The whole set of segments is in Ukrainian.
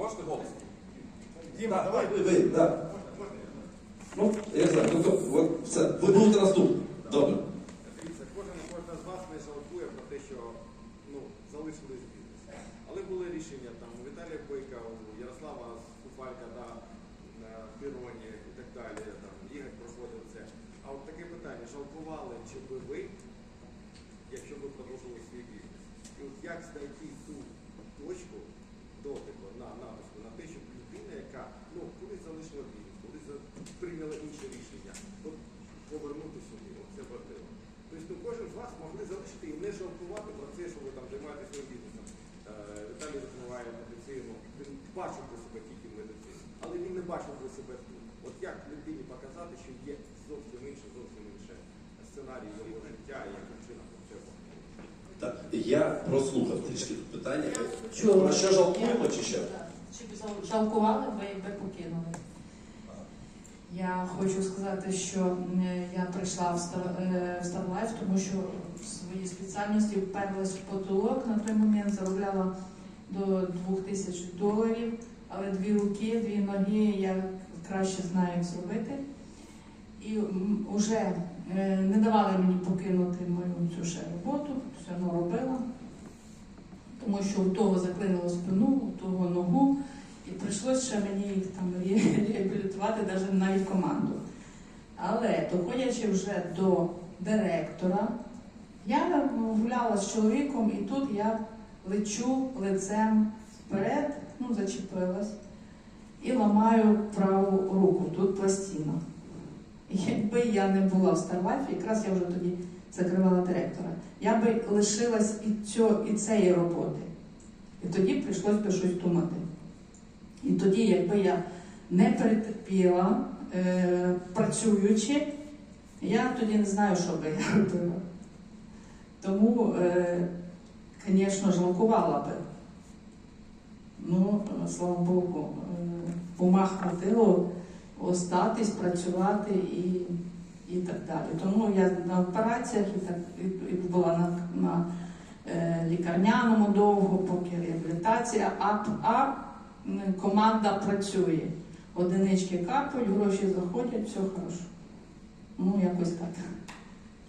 Можете голос? Діма, Так, давай. ви, ви, так. Ну, я знаю, ну то, от, все, ви будете наступні. Добре. Дивіться, кожен і кожна з вас не жалкує про те, що ну, залишились бізнес. Але були рішення там у Віталія Бойка, у Ярослава Суфалька на, на Піроні і так далі. Там, Ігор проходив це. А от таке питання, жалкували, чи би ви, якщо б ви продовжили свій бізнес? І от як знайти ту точку дотику на натиску на те, щоб людина, яка ну, колись залишила бізнес, колись за- прийняла інше рішення, от повернути сюди, от це важливо. Тобто ну, кожен з вас могли залишити і не жалкувати про це, що ви там займаєтесь своїм бізнесом. Е, Віталій розвиває медицину, він бачив про себе тільки в медицині, але він не бачив про себе тут. От як людині показати, що є зовсім інше, зовсім інше сценарій його життя і яким чином це можна? Так, я прослухав питання. Чула. Про що жалкуємо чи що? Чи б жалкували ви, якби покинули? Я хочу сказати, що е, я прийшла в Star- е, тому що в своїй спеціальності вперлась в потолок. На той момент заробляла до 2000 доларів, але дві руки, дві ноги я краще знаю, як зробити. І вже не давали мені покинути мою цю ще роботу, все одно робила тому що у того заклинило спину, у того ногу, і прийшлося ще мені там реабілітувати навіть навіть команду. Але доходячи вже до директора, я ну, гуляла з чоловіком, і тут я лечу лицем вперед, ну, зачепилась, і ламаю праву руку, тут пластина. Якби я не була в Старвайфі, якраз я вже тоді закривала директора, я би лишилась і, цього, і цієї роботи. І тоді прийшлось би щось думати. І тоді, якби я не перетерпіла, е, працюючи, я тоді не знаю, що би я робила. Тому, е, звісно, жалкувала би. Ну, е, слава Богу, е, ума хватило остатись, працювати і, і так далі. Тому я на операціях і так і, була на, на е, лікарняному довго, поки реабілітація, а, а команда працює. Одинички капають, гроші заходять, все хорошо. Ну, якось так.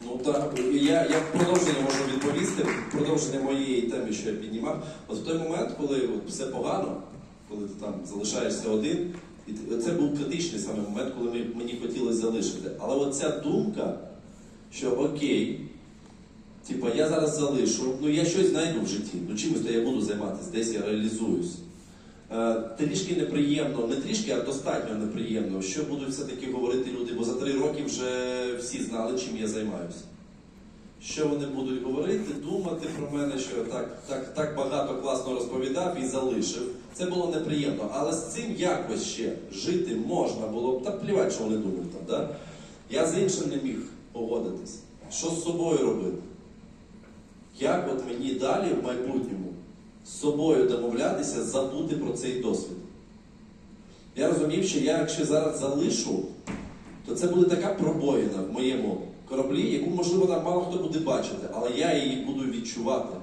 Ну так, я, я продовження можу відповісти, продовження моєї теми, що я піднімав. От в той момент, коли от все погано, коли ти там залишаєшся один, і це був критичний саме момент, коли мені хотілося залишити. Але от ця думка, що окей, типа я зараз залишу, ну я щось знайду в житті, ну чимось я буду займатися, десь я реалізуюсь. Е, Трішки неприємно, не трішки, а достатньо неприємно, що будуть все-таки говорити люди, бо за три роки вже всі знали, чим я займаюся. Що вони будуть говорити, думати про мене, що я так, так, так багато класно розповідав і залишив. Це було неприємно. Але з цим якось ще жити можна було. Та плівати, що вони думають там. Да? Я з іншим не міг погодитись. Що з собою робити? Як от мені далі в майбутньому з собою домовлятися, забути про цей досвід? Я розумів, що я, якщо зараз залишу, то це буде така пробоїна в моєму кораблі, яку, можливо, там мало хто буде бачити, але я її буду відчувати.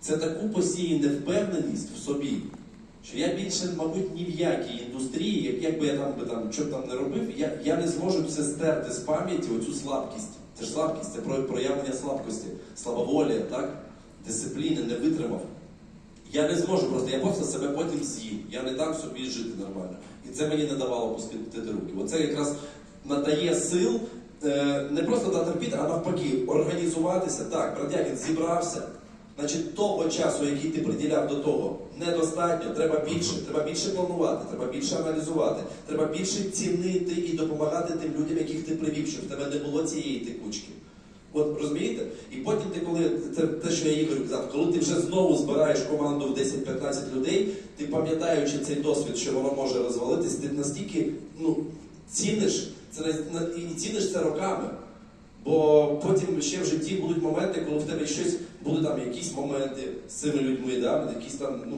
Це таку посіє невпевненість в собі, що я більше, мабуть, ні в якій індустрії, як, як би я там би там що б там не робив, я, я не зможу це стерти з пам'яті оцю слабкість. Це ж слабкість, це про- проявлення слабкості, слабоволія, так? дисципліни, не витримав. Я не зможу просто, я просто себе потім з'їм. Я не дам собі жити нормально. І це мені не давало пустити руки. Оце якраз надає сил е, не просто натерпіти, а навпаки, організуватися. Так, бродягін зібрався. Значить, того часу, який ти приділяв до того, недостатньо, треба більше, треба більше планувати, треба більше аналізувати, треба більше цінити і допомагати тим людям, яких ти привів, щоб в тебе не було цієї текучки. От розумієте? І потім ти, коли це те, що я Ігорю казав, коли ти вже знову збираєш команду в 10-15 людей, ти пам'ятаючи цей досвід, що воно може розвалитись, ти настільки ну, ціниш це і ціниш це роками. Бо потім ще в житті будуть моменти, коли в тебе щось будуть там якісь моменти з цими людьми, да? якісь там ну,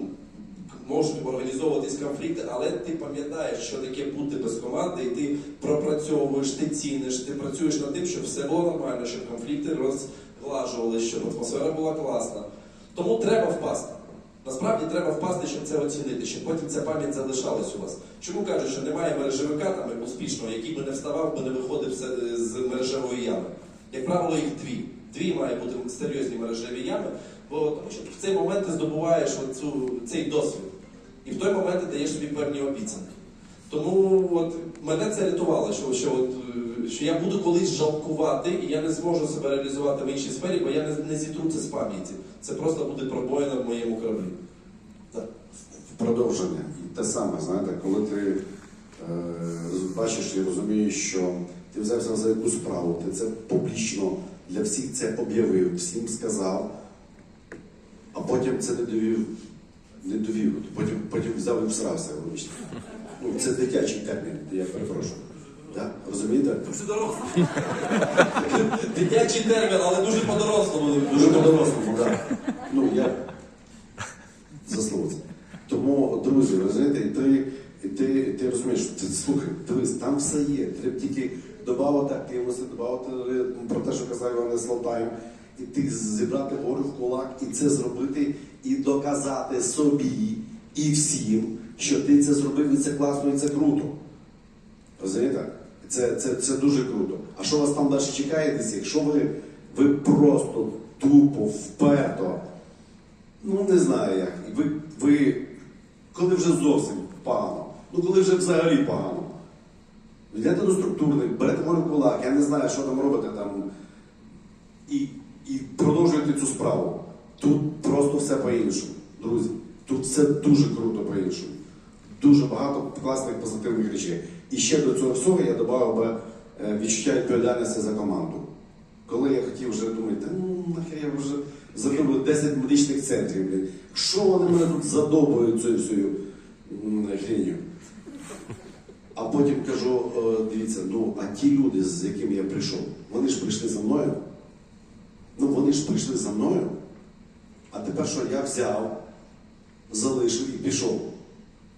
можуть організовуватись конфлікти, але ти пам'ятаєш, що таке бути без команди, і ти пропрацьовуєш, ти ціниш, ти працюєш над тим, щоб все було нормально, щоб конфлікти розглажувалися, щоб атмосфера була класна. Тому треба впасти. Насправді треба впасти, щоб це оцінити, щоб потім ця пам'ять залишалась у вас. Чому кажуть, що немає мережевика там успішного, який би не вставав, би не виходив з мережевої ями? Як правило, їх дві. Дві має бути серйозні мережеві ями, бо тому що в цей момент ти здобуваєш оцю, цей досвід. І в той момент ти даєш собі певні обіцянки. Тому от мене це рятувало, що, що, от, е, що я буду колись жалкувати, і я не зможу себе реалізувати в іншій сфері, бо я не, не зітру це з пам'яті. Це просто буде пробоїна в моєму кораблі. Так. продовження. І те саме, знаєте, коли ти е, бачиш і розумієш, що ти взявся за якусь справу, ти це публічно для всіх це об'явив, всім сказав, а потім це не довів, не довів. Потім, потім взяв і всрався, вибачте. Ну, це дитячий термін, я перепрошую. Да? Розумієте? Це дорослий. Дитячий термін, але дуже по-дорослому. Дуже по-дорослому, так. Ну, я заслуг. Тому, друзі, і ти, ти, ти розумієш, ти, слухай, дивись, там все є. Треба тільки додати активності, додати про те, що казав Іван Славтаєв, і ти зібрати волю в кулак і це зробити, і доказати собі і всім, що ти це зробив, і це класно, і це круто. Розумієте? Це, це, це дуже круто. А що вас там далі чекає? Якщо ви, ви просто тупо, вперто, ну не знаю як, ви, ви коли вже зовсім погано, ну коли вже взагалі погано, йдете до структурних, берете волю кулак, я не знаю, що там робите там, і, і продовжуєте цю справу. Тут просто все по-іншому, друзі. Тут все дуже круто по-іншому. Дуже багато класних позитивних речей. І ще до цього всього я додав би е, відчуття відповідальності за команду. Коли я хотів вже думати, ну нахер я вже зробив 10 медичних центрів. Що вони мене тут задобують цією всю м, хренью? А потім кажу, е, дивіться, ну а ті люди, з якими я прийшов, вони ж прийшли за мною. Ну вони ж прийшли за мною. А тепер що я взяв, залишив і пішов.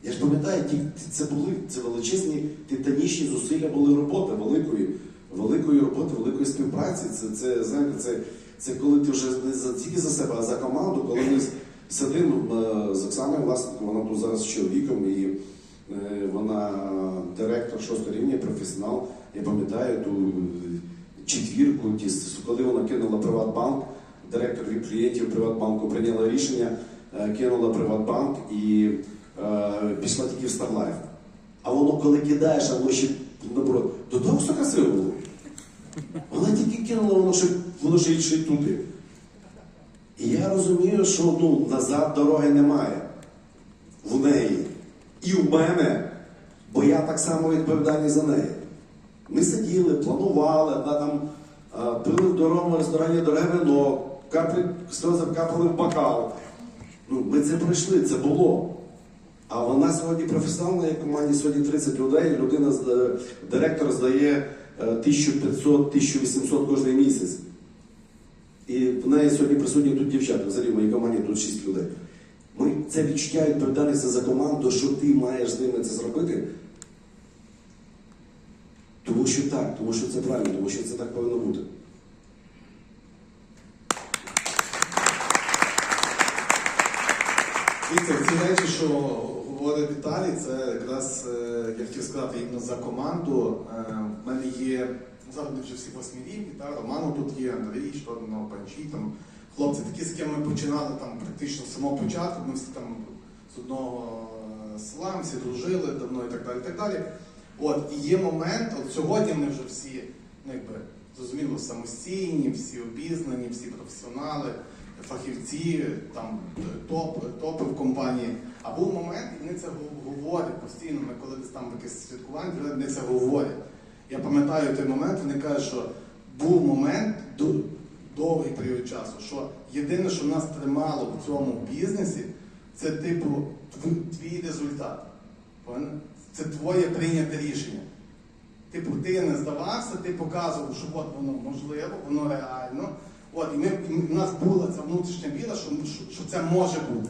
Я ж пам'ятаю, це були це величезні титанічні зусилля були роботи великої, великої роботи, великої співпраці. Це, це знаєте, це, це коли ти вже не за тільки за себе, а за команду, коли ми сидимо е, з Оксаною власником, вона тут зараз з чоловіком, і вона директор шостого рівня, професіонал. Я пам'ятаю ту е, четвірку, коли вона кинула Приватбанк, директор від клієнтів Приватбанку прийняла рішення, е, кинула Приватбанк і е, пішла тільки в Старлайф. А воно коли кидаєш, а воно ще наоборот, до того все красиво було. Вона тільки кинула, воно ще, воно ще йшли туди. І я розумію, що ну, назад дороги немає в неї. І в мене, бо я так само відповідальний за неї. Ми сиділи, планували, да, там, пили в дорогому ресторані дороге вино, каплі, сльози капали в бокал. Ну, ми це пройшли, це було. А вона сьогодні професіонал, на її команді сьогодні 30 людей, людина, е, директор здає е, 1500-1800 кожен місяць. І в неї сьогодні присутні тут дівчата, взагалі в моїй команді тут 6 людей. Ми, це відчуття відповідальності за команду, що ти маєш з ними це зробити. Тому що так, тому що це правильно, тому що це так повинно бути. Дивіться, ці речі, що говорить Віталій, це якраз е, я хотів сказати іменно за команду. Е, В мене є зараз вони вже всі восьмирівні, та Роману тут є, Андрій, Шторно, Панчі, там хлопці такі, з ким ми починали там практично з самого початку. Ми всі там з одного е, села, всі дружили давно і так далі. і так далі. От, і є момент, от сьогодні ми вже всі, ну якби зрозуміло, самостійні, всі обізнані, всі професіонали фахівці, там топ, топи в компанії. А був момент, і вони це говорять постійно. Ми коли десь там якесь святкування, вони це говорять. Я пам'ятаю той момент, вони кажуть, що був момент довгий період часу, що єдине, що нас тримало в цьому бізнесі, це типу твій результат. Це твоє прийняте рішення. Типу, ти не здавався, ти показував, що от воно можливо, воно реально. От, і, ми, і в нас була ця внутрішня віра, що, що, що це може бути.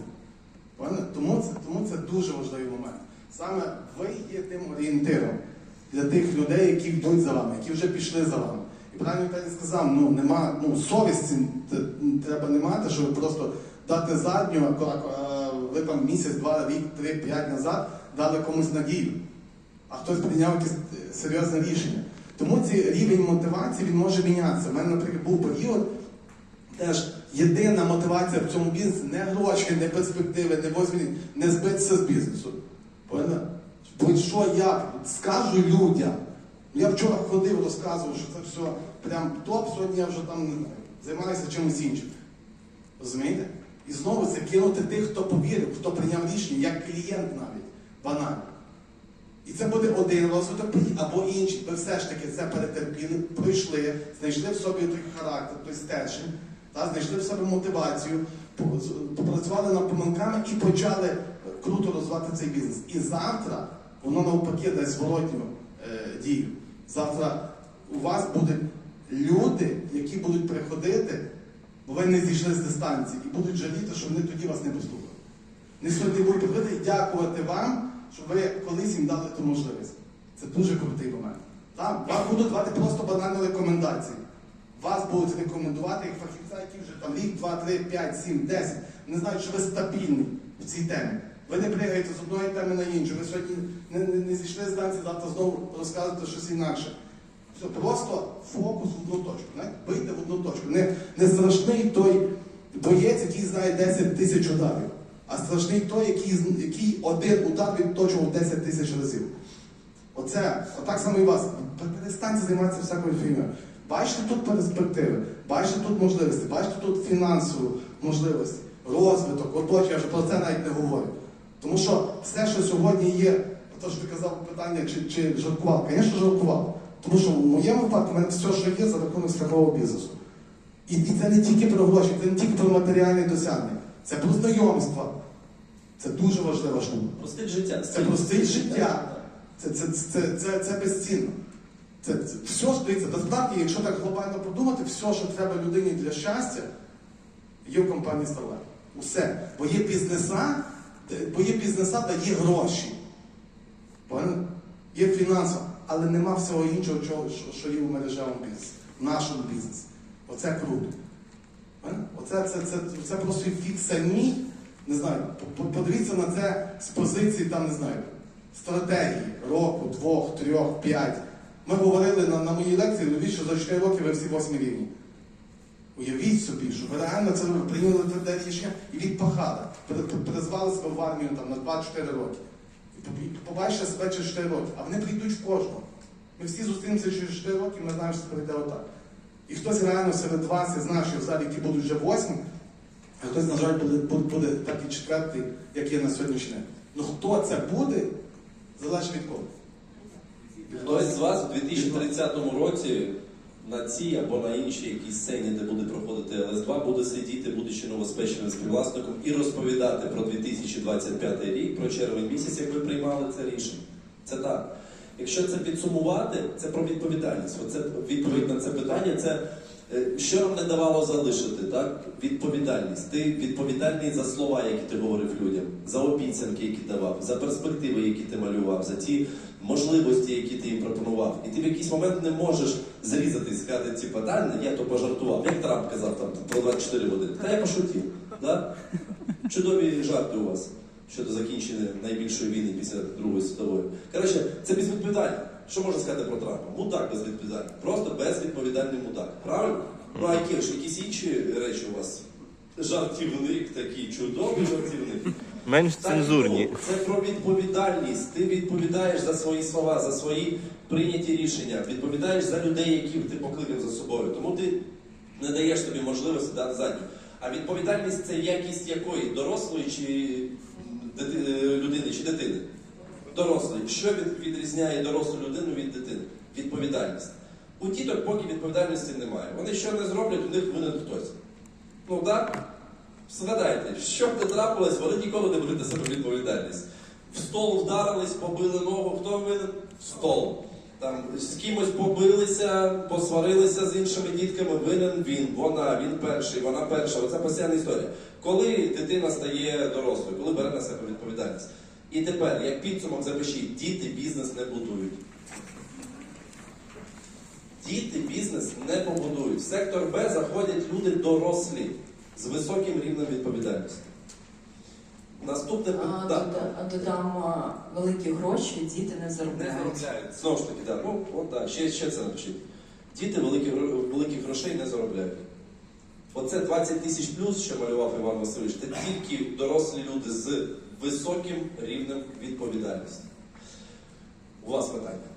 Тому це, тому це дуже важливий момент. Саме ви є тим орієнтиром для тих людей, які йдуть за вами, які вже пішли за вами. І правильно Віталій сказав, ну нема ну, совісті треба не мати, щоб просто дати задню, а, коли там місяць, два, рік, три, п'ять назад дали комусь надію, а хтось прийняв якесь е, серйозне рішення. Тому цей рівень мотивації він може мінятися. У мене, наприклад, був період, теж єдина мотивація в цьому бізнесі не гроші, не перспективи, не возьмі, не збитися з бізнесу. Будь-що я скажу людям. Я вчора ходив, розказував, що це все прям топ, сьогодні я вже там займаюся чимось іншим. Розумієте? І знову це кинути тих, хто повірив, хто прийняв рішення, як клієнт навіть, банально. І це буде один розвиток або інший. Ви все ж таки це перетерпіли, пройшли, знайшли в собі той характер, той стержень, знайшли в себе мотивацію, попрацювали над помилками і почали круто розвивати цей бізнес. І завтра воно навпаки дасть зворотню е, дію. Завтра у вас будуть люди, які будуть приходити, бо ви не зійшли з дистанції, і будуть жаліти, що вони тоді вас не послухали. Не сьогодні будуть приходити і дякувати вам, що ви колись їм дали ту можливість. Це дуже крутий момент. Там вам будуть давати просто банальні рекомендації. Вас будуть рекомендувати як фахівця, які вже там рік, два, три, п'ять, сім, десять. Не знають, що ви стабільні в цій темі. Ви не пригаєте з одної теми на іншу. Ви сьогодні не, не, не зійшли з станції, завтра знову розказуєте щось інакше. Все, просто фокус в одну точку. знаєте? Вийти в одну точку. Не, не страшний той боєць, який знає 10 тисяч ударів, а страшний той, який, який один удар відточував 10 тисяч разів. Оце, отак само і вас. Перестаньте займатися всякою фігнею. Бачите тут перспективи, бачите тут можливості, бачите тут фінансову можливості, розвиток, оточення, я вже про це навіть не говорю. Тому що все, що сьогодні є, то що ти казав питання, чи, чи жаркував, звісно, жаркував. Тому що в моєму випадку в мене все, що є, за рахунок страхового бізнесу. І, і це не тільки про гроші, це не тільки про матеріальні досягнення, це про знайомства. Це дуже важлива штука. Про стиль життя. Це про стиль життя. Це, це, це, це, це безцінно. Це, це все ж дивіться, насправді, якщо так глобально подумати, все, що треба людині для щастя, є в компанії Starlight. Усе. Бо є бізнеса, бо є бізнеса, де є гроші. Є фінансово, але нема всього іншого, чого, що, є в мережевому бізнесі, в нашому бізнесі. Оце круто. Оце це, це, це просто фік самі. Не знаю, по- по- подивіться на це з позиції, там, не знаю, стратегії року, двох, трьох, п'ять. Ми говорили на, на моїй лекції, що за 4 роки ви всі восьмі рівні. Уявіть собі, що ви реально це прийняли тверде рішення і відпахали. При- при- Призвали себе в армію там, на 2-4 роки. І побачите себе через 4 роки, а вони прийдуть в кожного. Ми всі зустрінемося через 4 роки, ми знаємо, що це прийде отак. І хтось реально серед вас із наших в залі, які будуть вже восьмі, а хтось, на жаль, буде, буде так і четвертий, як є на сьогоднішній день. Ну хто це буде, залежить від кого. Хтось з вас у 2030 році на цій або на іншій якійсь сцені, де буде проходити ЛС2, буде сидіти, будучи новоспеченим співвласником, і розповідати про 2025 рік, про червень місяць, як ви приймали це рішення. Це так. Якщо це підсумувати, це про відповідальність. Оце відповідь на це питання. Це що нам не давало залишити, так? Відповідальність. Ти відповідальний за слова, які ти говорив людям, за обіцянки, які давав, за перспективи, які ти малював, за ті можливості, які ти їм пропонував. І ти в якийсь момент не можеш зрізати і сказати ці питання, я то пожартував. Як Трамп казав там про 24 години. Та я пошутів. Да? Чудові жарти у вас щодо закінчення найбільшої війни після Другої світової. Коротше, це безвідповідально. Що можна сказати про Трампа? Мудак безвідповідальний. Просто безвідповідальний мудак. Правильно? Ну а які ж якісь інші речі у вас? Жартівник такий, чудовий жартівник. Менш Так, ну, Це про відповідальність. Ти відповідаєш за свої слова, за свої прийняті рішення, відповідаєш за людей, яких ти покликав за собою. Тому ти не даєш тобі можливості дати задню. А відповідальність це якість якої? Дорослої чи дити- е, людини, чи дитини? Дорослої. Що від- відрізняє дорослу людину від дитини? Відповідальність. У діток поки відповідальності немає. Вони що не зроблять, у них винен хтось. Ну так? Згадайте, що б не трапилось, вони ніколи не будуть на себе відповідальність. В стол вдарились, побили ногу, хто винен? В стол. Там з кимось побилися, посварилися з іншими дітками, винен він, вона, він перший, вона перша. Оце постійна історія. Коли дитина стає дорослою, коли бере на себе відповідальність. І тепер, як підсумок запишіть, діти бізнес не будують. Діти бізнес не побудують. В сектор Б заходять люди дорослі з високим рівнем відповідальності. Наступне А, питання. Да. дода- Додам а, великі гроші, діти не Не заробляють. заробляють. Знову ж таки, да. Ну, от, да. ще, ще це напишіть. Діти великі, гро- великих грошей не заробляють. Оце 20 тисяч плюс, що малював Іван Васильович, це тільки дорослі люди з високим рівнем відповідальності. У вас питання.